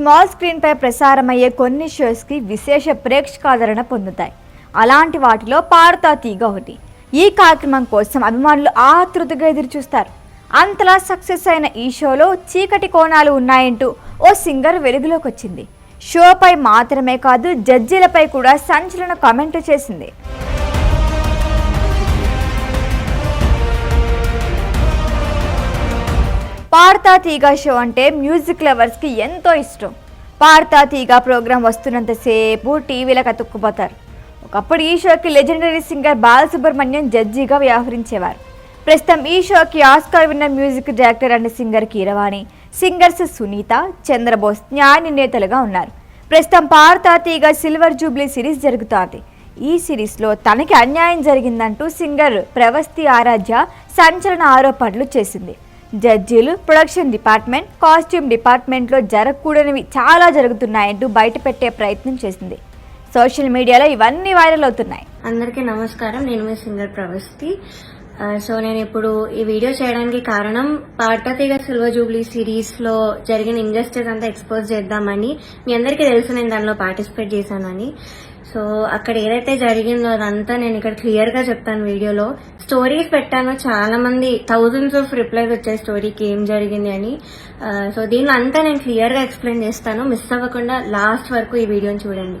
Small స్క్రీన్పై ప్రసారమయ్యే కొన్ని షోస్కి విశేష ప్రేక్షకాదరణ పొందుతాయి. అలాంటి వాటిలో పారుతా తీగ ఒకటి. ఈ కార్యక్రమం కోసం అభిమానులు ఆతృతగా ఎదురుచూస్తారు. అంతలా సక్సెస్ అయిన ఈ షోలో చీకటి కోణాలు ఉన్నాయంటూ ఓ సింగర్ వెలుగులోకి వచ్చింది షోపై మాత్రమే కాదు జడ్జీలపై కూడా సంచలన కామెంట్ చేసింది. పాడతా తీగ షో అంటే మ్యూజిక్ లవర్స్కి ఎంతో ఇష్టం. పాడతా తీగ ప్రోగ్రాం వస్తున్నంతసేపు టీవీలకు అతుక్కుపోతారు. ఒకప్పుడు ఈ షోకి లెజెండరీ సింగర్ బాలసుబ్రహ్మణ్యం జడ్జిగా వ్యవహరించేవారు. ప్రస్తుతం ఈ షోకి Oscar winner music director and singer Keeravani singers Sunitha Chandrabose న్యాయ నేతలుగా ఉన్నారు. ప్రస్తుతం పార్తా తీగ సిల్వర్ జూబ్లీ సిరీస్ జరుగుతోంది. ఈ సిరీస్లో తనకి అన్యాయం జరిగిందంటూ సింగర్ ప్రవస్తి ఆరాధ్య సంచలన ఆరోపణలు చేసింది. జడ్జీలు ప్రొడక్షన్ డిపార్ట్మెంట్ కాస్ట్యూమ్ డిపార్ట్మెంట్లో జరగకూడనివి చాలా జరుగుతున్నాయంటూ బయటపెట్టే ప్రయత్నం చేసింది. సోషల్ మీడియాలో ఇవన్నీ వైరల్ అవుతున్నాయి. అందరికీ నమస్కారం. నేను మీ సింగర్ ప్రవస్తి సో నేను ఇప్పుడు ఈ వీడియో చేయడానికి కారణం పార్టతీగ సిల్వర్ జూబ్లీ సిరీస్లో జరిగిన ఇంజస్టిస్ అంతా ఎక్స్పోజ్ చేద్దామని మీ అందరికీ తెలుసు నేను దానిలో పార్టిసిపేట్ చేశానని. సో అక్కడ ఏదైతే జరిగిందో అదంతా నేను ఇక్కడ క్లియర్గా చెప్తాను వీడియోలో. స్టోరీస్ పెట్టాను చాలా మంది థౌజండ్స్ ఆఫ్ రిప్లైస్ వచ్చాయి స్టోరీకి ఏం జరిగింది అని. సో దీనిలో అంతా నేను క్లియర్గా ఎక్స్ప్లెయిన్ చేస్తాను. మిస్ అవ్వకుండా లాస్ట్ వరకు ఈ వీడియోని చూడండి.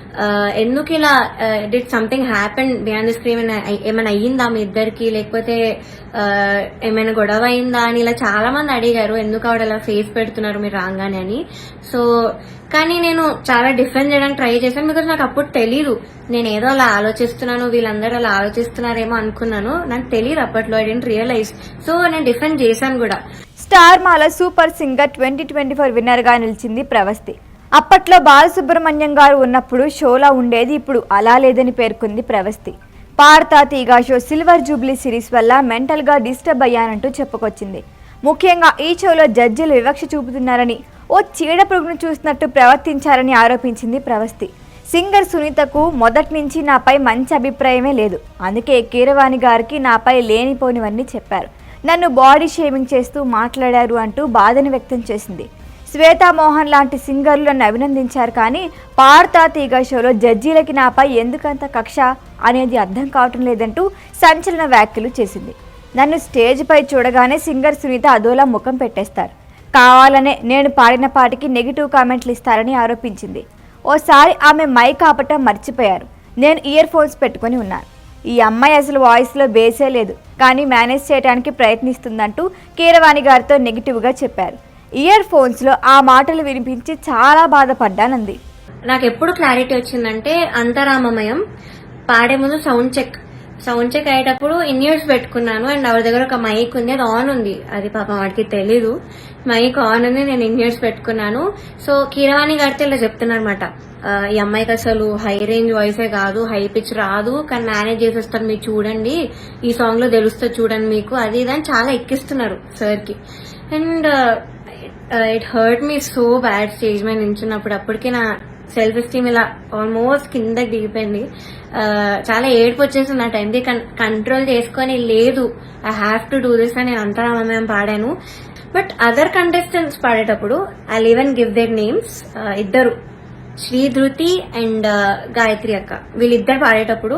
ఎందుకు ఇలా did something happen behind the screen ఏమైనా అయ్యిందా మీ ఇద్దరికి? లేకపోతే ఏమైనా గొడవ అయిందా అని ఇలా చాలా మంది అడిగారు. ఎందుకు ఆవిడ అలా ఫేస్ పెడుతున్నారు మీరు రాగానే అని. సో కానీ నేను చాలా డిఫరెంట్ చేయడానికి ట్రై చేశాను. బికాస్ నాకు అప్పుడు తెలీదు. నేను ఏదో అలా ఆలోచిస్తున్నాను వీళ్ళందరూ అలా ఆలోచిస్తున్నారేమో అనుకున్నాను. నాకు తెలియదు అప్పట్లో. ఐ డెంట్ రియలైజ్ సో నేను డిఫరెంట్ చేశాను కూడా. స్టార్ మాల super singer twenty twenty four విన్నర్గా నిలిచింది ప్రవస్తి. అప్పట్లో బాలసుబ్రహ్మణ్యం గారు ఉన్నప్పుడు షోలా ఉండేది ఇప్పుడు అలా లేదని పేర్కొంది ప్రవస్తి. పాడతా తీగా షో సిల్వర్ జూబ్లీ సిరీస్ వల్ల మెంటల్గా డిస్టర్బ్ అయ్యానంటూ చెప్పుకొచ్చింది. ముఖ్యంగా ఈ షోలో జడ్జిలు వివక్ష చూపుతున్నారని ఓ చీడ పురుగును చూసినట్టు ప్రవర్తించారని ఆరోపించింది ప్రవస్తి. సింగర్ సునీతకు మొదటి నుంచి నాపై మంచి అభిప్రాయమే లేదు. అందుకే కీరవాణి గారికి నాపై లేనిపోనివన్నీ చెప్పారు. నన్ను బాడీ షేమింగ్ చేస్తూ మాట్లాడారు అంటూ బాధను వ్యక్తం చేసింది. శ్వేతా మోహన్ లాంటి సింగర్లను అభినందించారు కానీ పాడతా తీగ షోలో జడ్జీలకి నాపై ఎందుకంత కక్ష అనేది అర్థం కావటం లేదంటూ సంచలన వ్యాఖ్యలు చేసింది. నన్ను స్టేజ్పై చూడగానే సింగర్ సునీత అదోలా ముఖం పెట్టేస్తారు. కావాలనే నేను పాడిన పాటికి నెగిటివ్ కామెంట్లు ఇస్తారని ఆరోపించింది. ఓసారి ఆమె మైక్ ఆపటం మర్చిపోయారు. నేను ఇయర్ ఫోన్స్ పెట్టుకొని ఉన్నాను. ఈ అమ్మాయి అసలు వాయిస్లో బేసే లేదు కానీ మేనేజ్ చేయడానికి ప్రయత్నిస్తుందంటూ కీరవాణి గారితో నెగిటివ్గా చెప్పారు. ఇయర్ ఫోన్స్లో ఆ మాటలు వినిపించి చాలా బాధపడ్డానంది. నాకు ఎప్పుడు క్లారిటీ వచ్చిందంటే అంతరామమయం. పాడే ముందు సౌండ్ చెక్. సౌండ్ చెక్ అయ్యేటప్పుడు ఇన్ ఇయర్స్ పెట్టుకున్నాను అండ్ ఆవిడ దగ్గర ఒక మైక్ ఉంది అది ఆన్ ఉంది. అది పాపం వాడికి తెలీదు. మైక్ ఆన్ ఉంది నేను ఇన్ ఇయర్స్ పెట్టుకున్నాను. సో కీరవాణి గారితో ఇలా చెప్తున్నాను అనమాట ఈ అమ్మాయికి అసలు హై రేంజ్ వాయిసే కాదు హై పిచ్ రాదు కానీ మేనేజ్ చేసేస్తారు మీరు చూడండి. ఈ సాంగ్లో తెలుస్తుంది చూడండి మీకు. అది ఇది అని చాలా ఎక్కిస్తున్నారు సార్కి and it hurt me so bad stage మీద నించున్నప్పుడు అప్పటికే నా సెల్ఫ్ ఎస్టీమ్ ఇలా ఆల్మోస్ట్ కిందకి దిగిపోయింది. Uh, చాలా ఏడుపు వచ్చేసింది ఆ టైంకి కంట్రోల్ చేసుకొని లేదు I have to do this అని నేను అంతరామయం పాడాను. బట్ అదర్ కంటెస్టెంట్స్ పాడేటప్పుడు I'll even give their names ఇద్దరు. శ్రీ ధృతి అండ్ uh, గాయత్రి అక్క. వీళ్ళిద్దరు పాడేటప్పుడు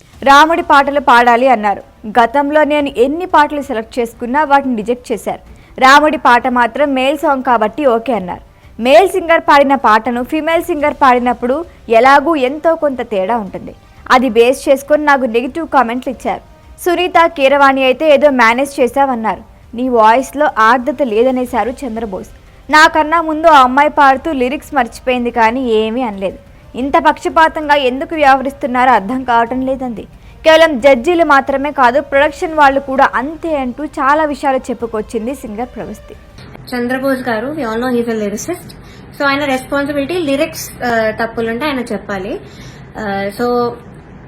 రాముడి పాటలు పాడాలి అన్నారు. గతంలో నేను ఎన్ని పాటలు సెలెక్ట్ చేసుకున్నా వాటిని రిజెక్ట్ చేశారు. రాముడి పాట మాత్రం మేల్ సాంగ్ కాబట్టి ఓకే అన్నారు. మేల్ సింగర్ పాడిన పాటను ఫిమేల్ సింగర్ పాడినప్పుడు ఎలాగూ ఎంతో కొంత తేడా ఉంటుంది. అది బేస్ చేసుకొని నాకు నెగిటివ్ కామెంట్లు ఇచ్చారు. సునీత కీరవాణి అయితే ఏదో మేనేజ్ చేశావన్నారు. నీ వాయిస్లో ఆర్ద్రత లేదనేశారు చంద్రబోస్. నాకన్నా ముందు ఆ అమ్మాయి పాడుతూ లిరిక్స్ మర్చిపోయింది కానీ ఏమీ అనలేదు. ఇంత పక్షపాతంగా ఎందుకు వ్యవహరిస్తున్నారో అర్థం కావటం లేదండి కేవలం జడ్జీలు మాత్రమే కాదు ప్రొడక్షన్ వాళ్ళు కూడా అంతే అంటూ చాలా విషయాలు చెప్పుకొచ్చింది సింగర్ ప్రవస్తి. చంద్రబోస్ గారు all no a lyricist so ఆయన రెస్పాన్సిబిలిటీ లిరిక్స్ uh, తప్పులుంటే ఆయన చెప్పాలి. Uh, సో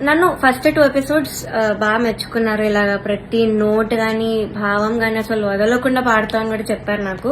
నన్ను ఫస్ట్ టూ ఎపిసోడ్స్ బాగా మెచ్చుకున్నారు. ఇలాగ ప్రతి నోట్ గాని భావం గాని అసలు వదలకుండా పాడుతా అని కూడా చెప్పారు నాకు.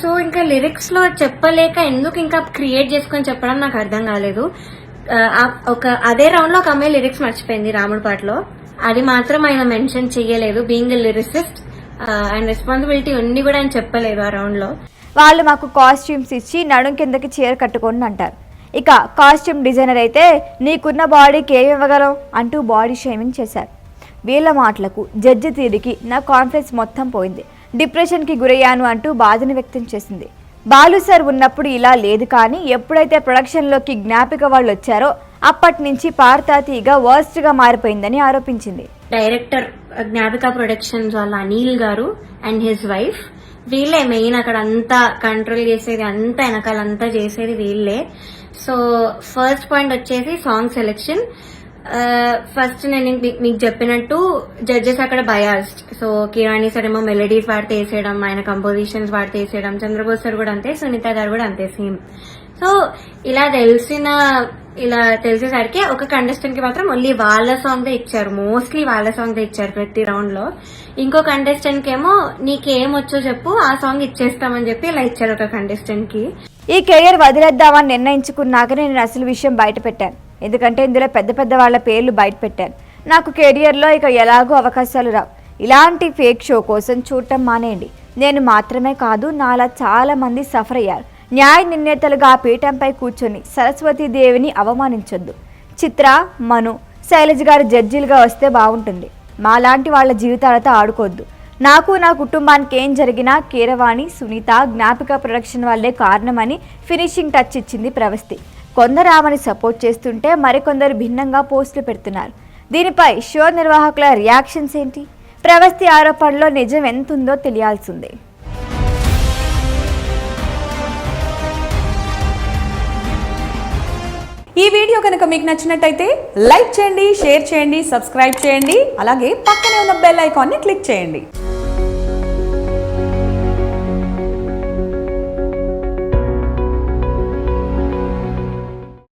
so ఇంకా లిరిక్స్లో చెప్పలేక ఎందుకు ఇంకా క్రియేట్ చేసుకొని చెప్పడం నాకు అర్థం కాలేదు. ఒక అదే రౌండ్లో ఒక అమ్మాయి లిరిక్స్ మర్చిపోయింది రాముడి పాటలో. అది మాత్రం ఆయన మెన్షన్ చేయలేదు బీయింగ్ లిరిసిస్ట్ అండ్ రెస్పాన్సిబిలిటీ ఉంది కూడా ఆయన చెప్పలేదు ఆ రౌండ్లో. వాళ్ళు మాకు కాస్ట్యూమ్స్ ఇచ్చి నడుం కిందకి చీర కట్టుకోండి అంటారు. ఇక కాస్ట్యూమ్ డిజైనర్ అయితే నీకున్న బాడీకి ఏమి ఇవ్వగలం అంటూ బాడీ షేమింగ్ చేశారు. వీళ్ళ మాటలకు జడ్జి తీరికి నా కాన్ఫిడెన్స్ మొత్తం పోయింది. డిప్రెషన్కి గురయ్యాను అంటూ బాధను వ్యక్తం చేసింది. బాలు సార్ ఉన్నప్పుడు ఇలా లేదు కానీ ఎప్పుడైతే ప్రొడక్షన్లోకి జ్ఞాపిక వాళ్ళు వచ్చారో అప్పటి నుంచి పార్తాతీగా వర్స్ట్గా మారిపోయిందని ఆరోపించింది. డైరెక్టర్ జ్ఞాపిక ప్రొడక్షన్స్ వాళ్ళ అనిల్ గారు అండ్ హిజ్ వైఫ్ వీళ్ళే మెయిన్ అక్కడ అంతా కంట్రోల్ చేసేది అంతా వెనకాలంతా చేసేది వీళ్ళే. సో ఫస్ట్ పాయింట్ వచ్చేసి సాంగ్ సెలెక్షన్. ఫస్ట్ నేను మీకు చెప్పినట్టు జడ్జెస్ అక్కడ బయాస్డ్ సో కిరాణి సార్ ఏమో మెలడీస్ వాడితే వేసేయడం ఆయన కంపోజిషన్స్ వాడితే వేసేయడం చంద్రబోస్ సార్ కూడా అంతే సునీత గారు కూడా అంతే సేమ్ సో ఇలా తెలిసిన ఇలా తెలిసేసరికి ఒక కంటెస్టెంట్కి మాత్రం ఓన్లీ వాళ్ళ సాంగ్ దే ఇచ్చారు మోస్ట్లీ వాళ్ళ సాంగ్ దే ఇచ్చారు ప్రతి రౌండ్లో. ఇంకో కంటెస్టెంట్కి ఏమో నీకేం వచ్చో చెప్పు ఆ సాంగ్ ఇచ్చేస్తామని చెప్పి ఇలా ఇచ్చారు ఒక కంటెస్టెంట్కి. ఈ కెరియర్ వదిలేద్దామని నిర్ణయించుకున్నాక నేను అసలు విషయం బయట పెట్టాను. ఎందుకంటే ఇందులో పెద్ద పెద్ద వాళ్ళ పేర్లు బయట పెట్టారు. నాకు కెరియర్లో ఇక ఎలాగో అవకాశాలు రావు. ఇలాంటి ఫేక్ షో కోసం చూడటం మానేయండి. నేను మాత్రమే కాదు నాలా చాలా మంది సఫర్ అయ్యారు. న్యాయ నిర్ణేతలుగా ఆ పీఠంపై కూర్చొని సరస్వతీదేవిని అవమానించొద్దు. చిత్ర మను శైలజ్ గారు జడ్జీలుగా వస్తే బాగుంటుంది. మాలాంటి వాళ్ళ జీవితాలతో ఆడుకోవద్దు. నాకు నా కుటుంబానికి ఏం జరిగినా కీరవాణి సునీత జ్ఞాపిక ప్రొడక్షన్ వాళ్ళే కారణమని ఫినిషింగ్ టచ్ ఇచ్చింది ప్రవస్తి. కొందరు ఆమెను సపోర్ట్ చేస్తుంటే మరికొందరు భిన్నంగా పోస్టులు పెడుతున్నారు. దీనిపై షో నిర్వాహకుల రియాక్షన్స్ ఏంటి? ప్రవస్తి ఆరోపణలో నిజం ఎంతుందో తెలియాల్సిందే. ఈ వీడియో కనుక మీకు నచ్చినట్టయితే లైక్ చేయండి షేర్ చేయండి సబ్స్క్రైబ్ చేయండి అలాగే పక్కనే ఉన్న బెల్ ఐకాన్ని క్లిక్ చేయండి.